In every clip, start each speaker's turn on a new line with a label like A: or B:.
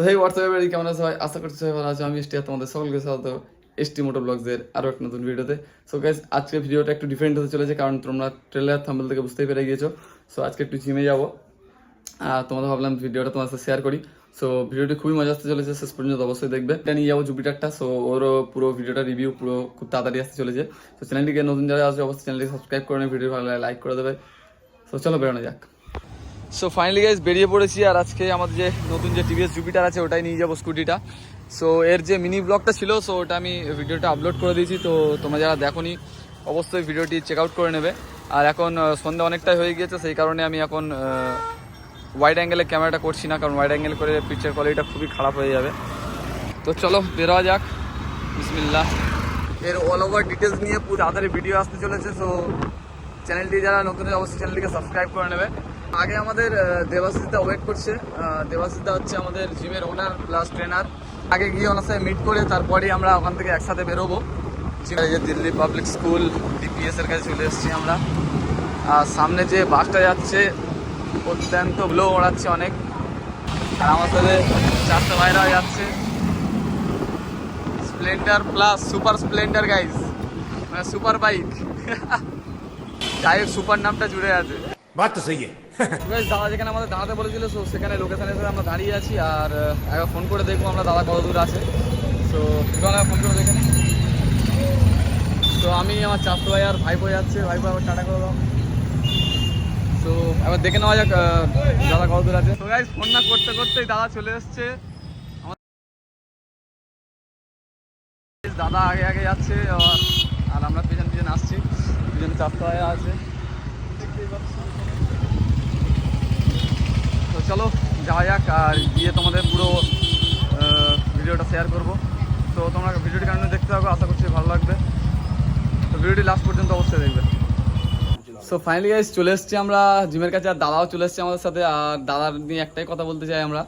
A: So hey WhatsApp বাড়ি কেমন আছে? সবাই আশা করছি সবাই ভালো আছে। আমি এসটি তোমাদের সকলকে স্বাগত এসটি মোটর ব্লগসের আরও একটা নতুন ভিডিওতে। সো গাইজ আজকে ভিডিওটা একটু ডিফারেন্ট হতে চলেছে, কারণ তোমরা ট্রেলার থাম্বেল থেকে বুঝতেই পেরে গিয়েছো। সো আজকে একটু জিমে যাব। আর তোমাদের ভাবলাম ভিডিওটা তোমার সাথে শেয়ার করি। সো ভিডিওটি খুবই মজা আসতে চলেছে, শেষ পর্যন্ত অবশ্যই দেখবে। এটা নিয়ে যাব জুপিটারটা। সো ওরও পুরো ভিডিওটা রিভিউ পুরো খুব তাড়াতাড়ি আসতে চলেছে। তো চ্যানেলটিকে নতুন যারা আসবে অবশ্যই চ্যানেলটিকে সাবস্ক্রাইব করে নেবে। ভিডিও ভালো লাইক করে দেবে। সো চলো বেরোনো যাক। সো ফাইনালি গাইজ বেরিয়ে পড়েছি আর আজকে আমাদের যে নতুন যে টিভিএস জুপিটার আছে, ওটাই নিয়ে যাব স্কুটিটা সো এর যে মিনি ব্লগটা ছিল সো ওটা আমি ভিডিওটা আপলোড করে দিয়েছি। তো তোমরা যারা দেখোনি, অবশ্যই ভিডিওটি চেক আউট করে নেবে। আর এখন সন্ধ্যা অনেকটাই হয়ে গিয়েছে, সেই কারণে আমি এখন ওয়াইড অ্যাঙ্গেলে ক্যামেরাটা করছি না, কারণ ওয়াইড অ্যাঙ্গেল করে পিকচার কোয়ালিটিটা খুবই খারাপ হয়ে যাবে। তো চলো, বেরোয়া যাক। বিসমিল্লা এর অল ওভার ডিটেলস নিয়ে পুরো তাড়াতাড়ি ভিডিও আসতে চলেছে সো চ্যানেলটি যারা নতুন, অবশ্যই চ্যানেলটিকে সাবস্ক্রাইব করে নেবে। আগে আমাদের দেবাশিসদা ওয়েট করছে। দেবাশিসদা হচ্ছে আমাদের জিমের ওনার প্লাস ট্রেনার আগে গিয়ে ওনার সাথে মিট করে তারপরেই আমরা ওখান থেকে একসাথে বেরোবো। যে দিল্লি পাবলিক স্কুল ডিপিএস এর কাছে চলে এসেছি আমরা। আর সামনে যে বাসটা যাচ্ছে, অত্যন্ত ব্লো ওড়াচ্ছে অনেক। আর আমার সাথে চারটে ভাইরা যাচ্ছে। Splendor plus super Splendor guys মানে সুপার বাইক গায়ের সুপার নামটা জুড়ে আছে।
B: বাত তো
A: সহি দাদা যেখানে আমাদের দাঁড়াতে বলেছিল সো সেখানে লোকেশানে এসে আমরা দাঁড়িয়ে আছি, আর একবার ফোন করে দেখব আমরা দাদা কত দূর আছে। তো একবার ফোন করে দেখে তো আমি আমার চাষতো ভাই আর ভাই বই যাচ্ছে ভাই বই আবার টাটা করে দাও। তো একবার দেখে নেওয়া যাক দাদা কত দূর আছে। তো গাইজ ফোন না করতে করতেই দাদা চলে এসছে। দাদা আগে আগে যাচ্ছে আর আমরা পেছন পেছন আসছি। দুজন চাষতো ভাই আছে। তো চলো, যাওয়া যাক আর গিয়ে তোমাদের পুরো ভিডিওটা শেয়ার করব। তো তোমরা ভিডিওটি কন্টিনিউ দেখতে থাকো, আশা করছি ভালো লাগবে। তো ভিডিওটি লাস্ট পর্যন্ত অবশ্যই দেখবে। সো ফাইনালি গাইজ চলে এসেছি আমরা জিমের কাছে, আর দাদাও চলে এসেছে আমাদের সাথে। আর দাদার নিয়ে একটাই কথা বলতে চাই আমরা,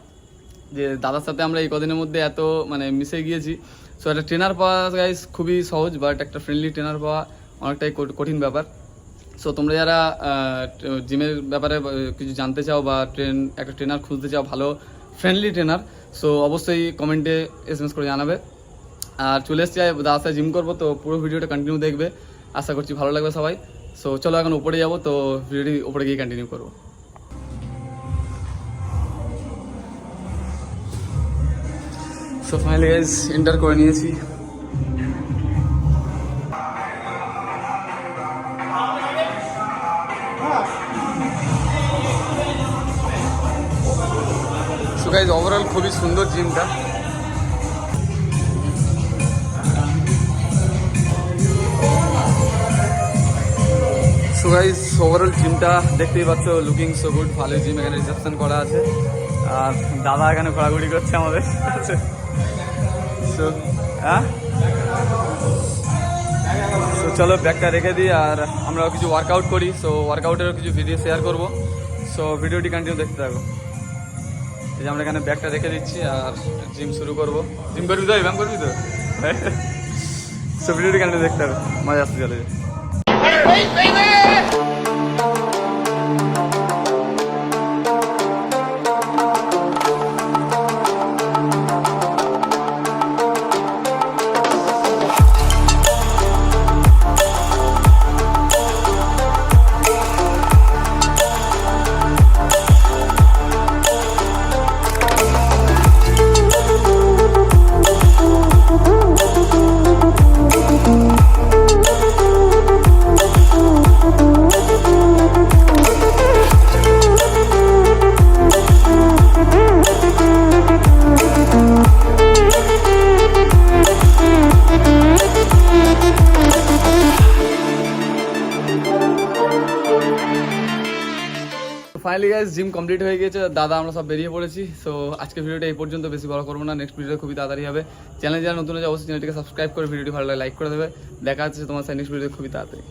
A: যে দাদার সাথে আমরা এই কদিনের মধ্যে এত মানে মিশে গিয়েছি। সো একটা ট্রেনার পাওয়া গাইজ খুবই সহজ বাট একটা ফ্রেন্ডলি ট্রেনার পাওয়া অনেকটাই কঠ- কঠিন ব্যাপার। সো তোমরা যারা জিমের ব্যাপারে কিছু জানতে চাও বা ট্রেন, একটা ট্রেনার খুঁজতে চাও, ভালো ফ্রেন্ডলি ট্রেনার সো অবশ্যই কমেন্টে এস এম এস করে জানাবে। আর চলে এসছি সাথে জিম করব, তো পুরো ভিডিওটা কন্টিনিউ দেখবে। আশা করছি ভালো লাগবে সবাই। সো চলো এখন উপরে যাব, তো ভিডিওটি উপরে গিয়ে কন্টিনিউ করব। সো ফাইনালি গাইজ এন্টার করে নিয়েছি। গাইজ ওভারঅল খুবই সুন্দর জিমটা। সো গাইজ ওভারঅল জিমটা দেখতেই পাচ্ছ লুকিং সো গুড ভালো জিম এখানে রিসেপশন করা আছে। আর দাদা এখানে ঘোরাঘুরি করছে আমাদের। সো হ্যাঁ? তো চলো ব্যাগটা রেখে দিই, আর আমরা কিছু ওয়ার্কআউট করি। সো ওয়ার্কআউটেরও কিছু ভিডিও শেয়ার করব। সো ভিডিওটি কন্টিনিউ দেখতে থাকো। এই যে আমরা এখানে ব্যাগটা রেখে দিচ্ছি আর জিম শুরু করব। জিম করবি তো ব্যায়াম করবি তো? সব ভিডিওটি কেন দেখতে হবে? মজা আসতে চলে ফাইনালি গাইজ জিম কমপ্লিট হয়ে গেছে। দাদা, আমরা সব বেরিয়ে পড়েছি। সো আজকে ভিডিওটা এই পর্যন্ত। বেশি বড় করব না। নেক্সট ভিডিওটা খুবই তাড়াতাড়ি হবে। চ্যানেল যারা নতুন আছে অবশ্যই চ্যানেলটিকে সাবস্ক্রাইব করে ভিডিওটি ভালো লাগে লাইক করে দেবে। দেখা যাচ্ছে তোমার নেক্সট ভিডিও খুবই তাড়াতাড়ি।